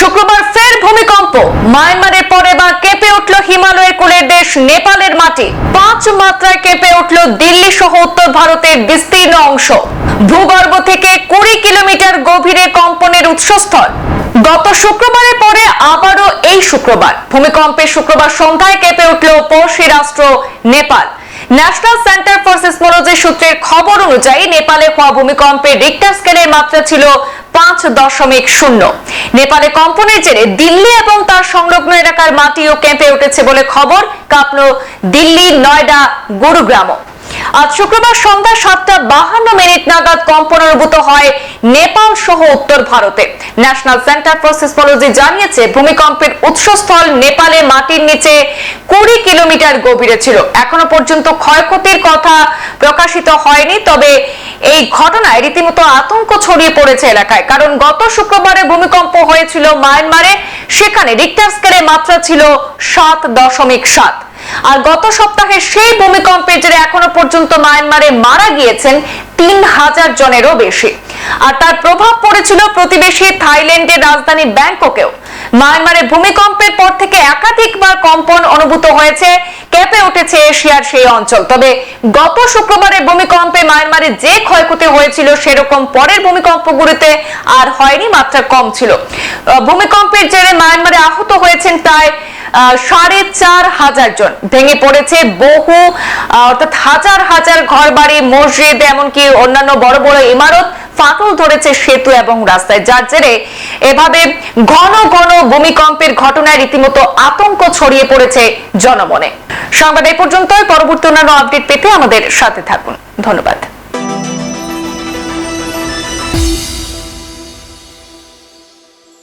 শুক্রবার ফের ভূমিকম্প। মায়ানমারের পরে বা কেঁপে উঠল হিমালয়ের কোলের দেশ নেপালের মাটি। পাঁচ মাত্রায় কেঁপে উঠল দিল্লি সহ উত্তর ভারতের বিস্তীর্ণ অংশ। ভূগর্ভ থেকে কুড়ি কিলোমিটার গভীরে কম্পনের উৎসস্থল। গত শুক্রবারের পরে আবারও এই শুক্রবার। ভূমিকম্পে শুক্রবার সন্ধ্যায় কেঁপে উঠল পড়শি রাষ্ট্র Nepal. National centre for seismology সূত্রের খবর অনুযায়ী, নেপালে হওয়া ভূমিকম্পে রিক্টার স্কেলের মাত্রা ছিল পাঁচ দশমিক শূন্য। নেপালে কম্পনের জেরে দিল্লি এবং তার সংলগ্ন এলাকার মাটিও কেঁপে উঠেছে বলে খবর কাঁপল দিল্লি, নয়ডা, গুরুগ্রামও। আজ শুক্রবার সন্ধ্যা সাতটা বাহান্ন মিনিট নাগাদ কম্পন অনুভূত হয় নেপাল সহ উত্তর ভারতে। ন্যাশনাল সেন্টার ফর সিসমোলজি জানিয়েছে ভূমিকম্পের উৎসস্থল নেপালে মাটির নিচে কুড়ি কিলোমিটার গভীরে ছিল। এখনও পর্যন্ত ক্ষয়ক্ষতির কথা প্রকাশিত হয়নি, তবে এই ঘটনায় রীতিমতো আতঙ্ক ছড়িয়ে পড়েছে এলাকায়। কারণ গত শুক্রবারে ভূমিকম্প হয়েছিল মায়ানমারে, সেখানে রিক্টার স্কেলের মাত্রা ছিল সাত দশমিক সাত। আর গত সপ্তাহে সেই ভূমিকম্পের জেরে এখনও পর্যন্ত মায়ানমারে মারা গিয়েছেন তিন হাজার জনেরও বেশি। আর তার প্রভাব পড়েছিল প্রতিবেশী থাইল্যান্ডের রাজধানী ব্যাংককেও। মায়ানমারে ভূমিকম্পের পর থেকে একাধিকবার কম্পন অনুভূত হয়েছে সেই অঞ্চল। তবে গত শুক্রবারের ভূমিকম্পে মায়ানমারে যে ক্ষয়ক্ষতি হয়েছিল, সেরকম পরের ভূমিকম্পগুলিতে আর হয়নি, মাত্রা কম ছিল। ভূমিকম্পের জেরে মায়ানমারে আহত হয়েছেন প্রায় সাড়ে চার হাজার জন। ভেঙে পড়েছে বহু অর্থাৎ হাজার হাজার ঘরবাড়ি, মসজিদ, এমনকি অন্যান্য বড় বড় ইমারত ফাটল ধরেছে সেতু এবং রাস্তায়। যার জেরে এভাবে ঘন ঘন ভূমিকম্পের ঘটনায় রীতিমতো আতঙ্ক ছড়িয়ে পড়েছে জনমনে। সংবাদ এই পর্যন্তই। পরবর্তী অন্যান্য আপডেট পেতে আমাদের সাথে থাকুন। ধন্যবাদ।